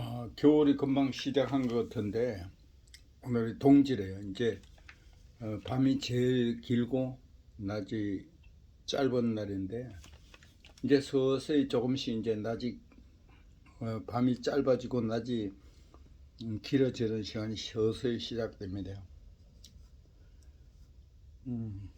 아, 겨울이 금방 시작한 것 같은데 오늘이 동지래요. 이제 어, 밤이 제일 길고 낮이 짧은 날인데 이제 서서히 조금씩 이제 낮이 어, 밤이 짧아지고 낮이 음, 길어지는 시간이 서서히 시작됩니다. 음.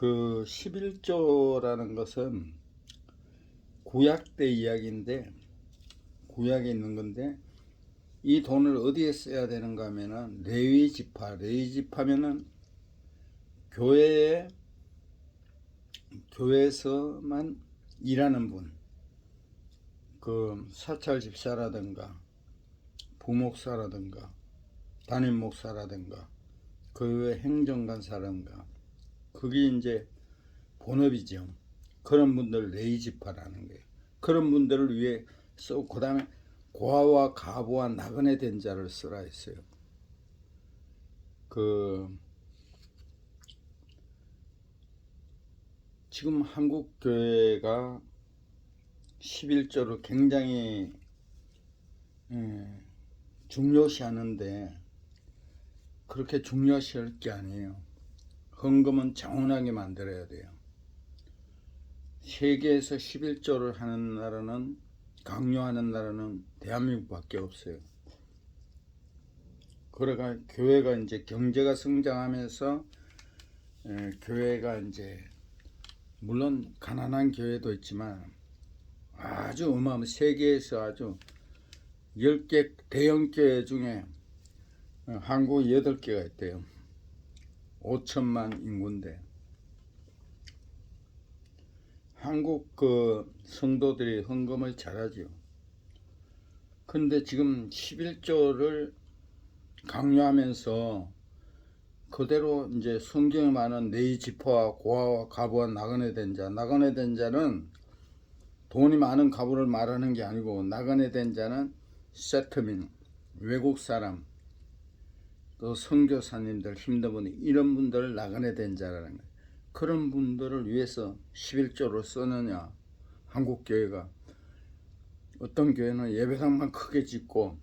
그 11조라는 것은 구약 때 이야기인데 구약에 있는 건데 이 돈을 어디에 써야 되는가 하면은 레위 지파 레위 지파면은 교회에 교회에서만 일하는 분, 그 사찰 집사라든가 부목사라든가 담임 목사라든가 그 외 행정관사라든가 그게 이제 본업이죠. 그런 분들 레이지파라는 거예요. 그런 분들을 위해 쓰고 그 다음에 고아와 가부와 나그네 된 자를 쓰라 했어요. 그 지금 한국 교회가 11조를 굉장히 예, 중요시하는데 그렇게 중요시할 게 아니에요. 헌금은 정원하게 만들어야 돼요. 세계에서 11조를 하는 나라는 강요하는 나라는 대한민국밖에 없어요. 그래가 교회가 이제 경제가 성장하면서 에, 교회가 이제 물론 가난한 교회도 있지만 아주 어마어마 세계에서 아주 10개 대형 교회 중에 어, 한국 8개가 있대요. 5천만 인구인데 한국 그 성도들이 헌금을 잘하죠. 근데 지금 11조를 강요하면서 그대로 이제 성경에 많은 네이 지퍼와 고아와 가부와 나그네 된 자, 나그네 된 자는 돈이 많은 가부를 말하는 게 아니고 나그네 된 자는 세트민 외국 사람 또 선교사님들 힘든 분 이런 분들을 나그네 된 자라는 거예요. 그런 분들을 위해서 11조를 쓰느냐 한국 교회가 어떤 교회는 예배당만 크게 짓고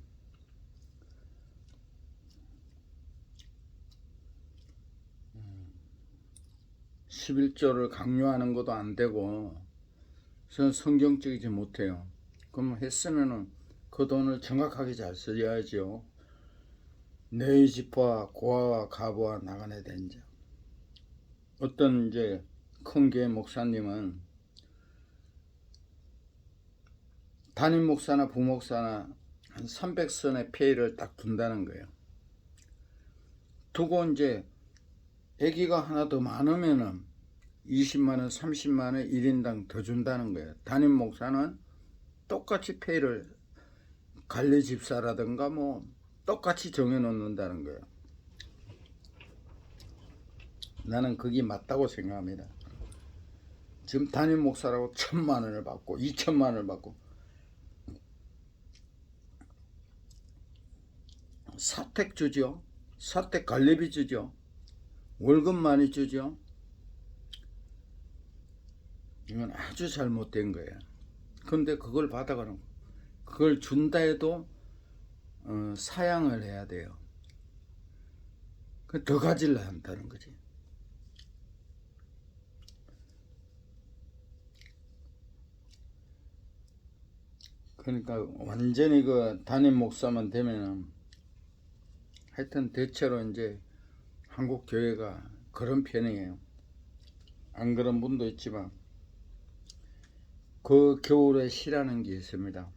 11조를 강요하는 것도 안 되고 저는 성경적이지 못해요. 그럼 했으면은 그 돈을 정확하게 잘 써야죠. 내 집과 고아와 가부와 나가네 된 자. 어떤 이제 큰 교회 목사님은 담임 목사나 부목사나 한 300선의 페이를 딱 둔다는 거예요. 두고 이제 아기가 하나 더 많으면은 20만원, 30만원 1인당 더 준다는 거예요. 담임 목사는 똑같이 페이를 관리 집사라든가 뭐 똑같이 정해 놓는다는 거예요. 나는 그게 맞다고 생각합니다. 지금 담임 목사라고 천만 원을 받고 이천만 원을 받고 사택 주죠. 사택 관리비 주죠. 월급 많이 주죠. 이건 아주 잘못된 거예요. 근데 그걸 받아가는 그걸 준다 해도 어, 사양을 해야 돼요. 그더 가질라 한다는 거지. 그러니까 완전히 그 담임 목사만 되면은 하여튼 대체로 이제 한국 교회가 그런 편이에요. 안 그런 분도 있지만 그 겨울에 시라는 게 있습니다.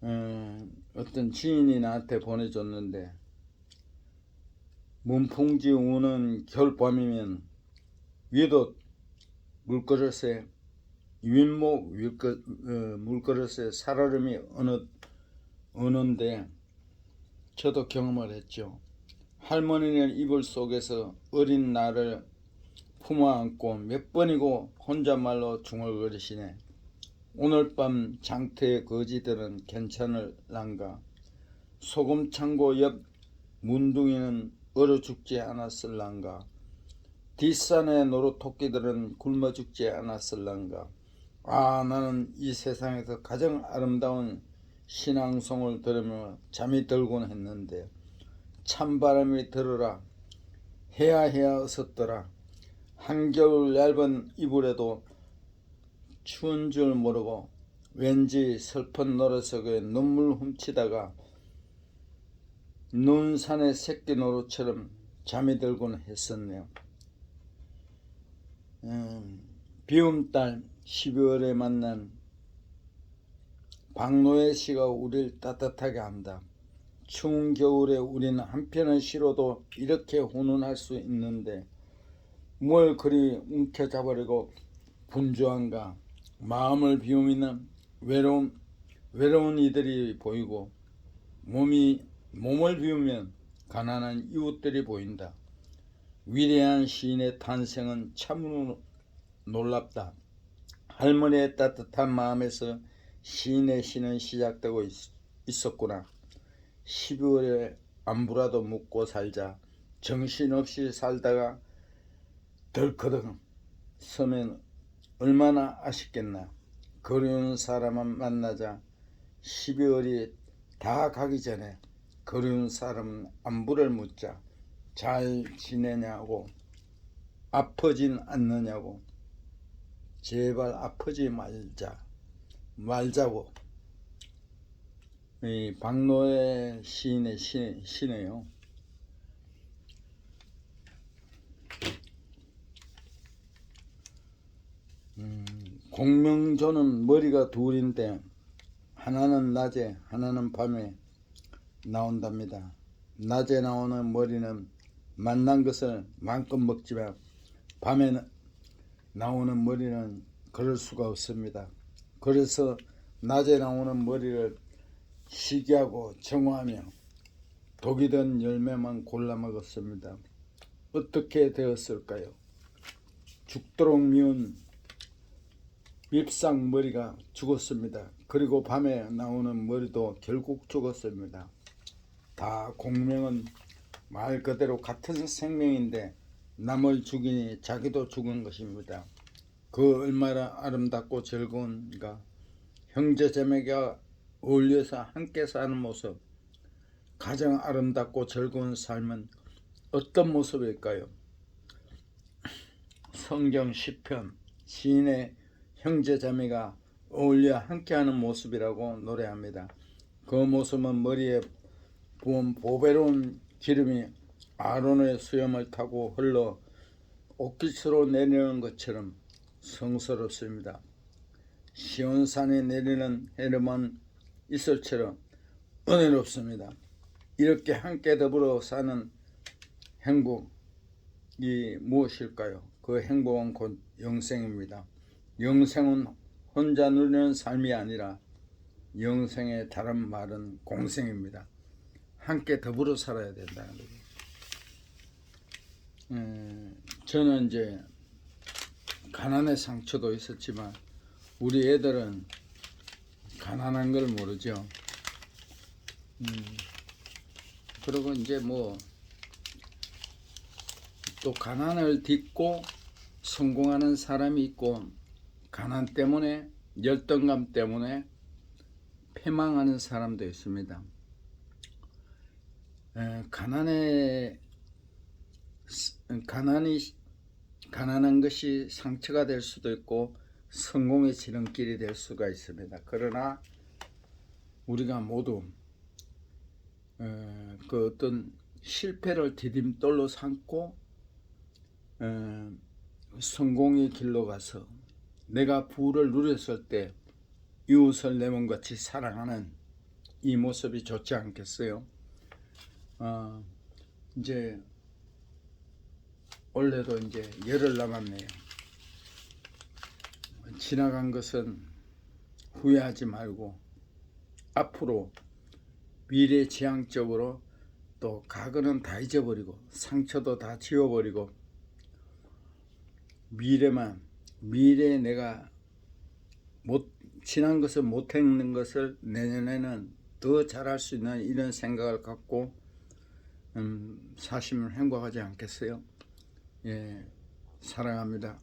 어, 어떤 지인이 나한테 보내줬는데 문풍지 우는 겨울밤이면 위도 물그릇에 윗목 윗그, 어, 물그릇에 살얼음이 어느 어는데 저도 경험을 했죠. 할머니는 이불 속에서 어린 나를 품어 안고 몇 번이고 혼잣말로 중얼거리시네. 오늘 밤 장태의 거지들은 괜찮을란가? 소금 창고 옆 문둥이는 얼어 죽지 않았을란가? 뒷산의 노루 토끼들은 굶어 죽지 않았을란가. 아 나는 이 세상에서 가장 아름다운 신앙송을 들으며 잠이 들곤 했는데 찬바람이 들어라 해야 해야 어섰더라 한겨울 얇은 이불에도 추운 줄 모르고 왠지 슬픈 노래속에 눈물 훔치다가 눈산의 새끼 노루처럼 잠이 들곤 했었네요. 음, 비움달 12월에 만난 박노해 씨가 우리를 따뜻하게 한다. 추운 겨울에 우리는 한편의 시로도 이렇게 훈훈할 수 있는데 뭘 그리 움켜잡으려고 분주한가 마음을 비우면 외로운 외로운 이들이 보이고 몸이 몸을 비우면 가난한 이웃들이 보인다. 위대한 시인의 탄생은 참으로 놀랍다. 할머니의 따뜻한 마음에서 시인의 시는 시작되고 있, 있었구나. 12월에 안부라도 묻고 살자. 정신없이 살다가 덜커덩 서면 얼마나 아쉽겠나. 그리운 사람만 만나자 12월이 다 가기 전에 그리운 사람 안부를 묻자. 잘 지내냐고 아프진 않느냐고 제발 아프지 말자 말자고 이 박노해 시인의 시, 시네요. 음, 공명조는 머리가 둘인데 하나는 낮에 하나는 밤에 나온답니다. 낮에 나오는 머리는 만난 것을 마음껏 먹지만 밤에 나오는 머리는 그럴 수가 없습니다. 그래서 낮에 나오는 머리를 시기하고 정화하며 독이 든 열매만 골라 먹었습니다. 어떻게 되었을까요? 죽도록 미운 밉상 머리가 죽었습니다. 그리고 밤에 나오는 머리도 결국 죽었습니다. 다 공명은 말 그대로 같은 생명인데 남을 죽이니 자기도 죽은 것입니다. 그 얼마나 아름답고 즐거운가 형제 자매가 어울려서 함께 사는 모습 가장 아름답고 즐거운 삶은 어떤 모습일까요? 성경 10편 시인의 형제 자매가 어울려 함께하는 모습이라고 노래합니다. 그 모습은 머리에 부은 보배로운 기름이 아론의 수염을 타고 흘러 옷깃으로 내리는 것처럼 성스럽습니다. 시온산에 내리는 헤르만 이슬처럼 은혜롭습니다. 이렇게 함께 더불어 사는 행복이 무엇일까요? 그 행복은 곧 영생입니다. 영생은 혼자 누리는 삶이 아니라 영생의 다른 말은 공생입니다. 함께 더불어 살아야 된다는 거죠. 음, 저는 이제 가난의 상처도 있었지만 우리 애들은 가난한 걸 모르죠. 음, 그리고 이제 뭐 또 가난을 딛고 성공하는 사람이 있고 가난 때문에 열등감 때문에 패망하는 사람도 있습니다. 에, 가난에 가난이 가난한 것이 상처가 될 수도 있고 성공의 지름길이 될 수가 있습니다. 그러나 우리가 모두 에, 그 어떤 실패를 디딤돌로 삼고 에, 성공의 길로 가서 내가 부를 누렸을 때 이웃을 내 몸같이 사랑하는 이 모습이 좋지 않겠어요? 어, 이제 올해도 이제 열흘 남았네요. 지나간 것은 후회하지 말고 앞으로 미래 지향적으로 또 과거는 다 잊어버리고 상처도 다 지워버리고 미래만 미래에 내가 못 지난 것을 못 했는 것을 내년에는 더 잘할 수 있는 이런 생각을 갖고 음, 사시면 행복하지 않겠어요? 예, 사랑합니다.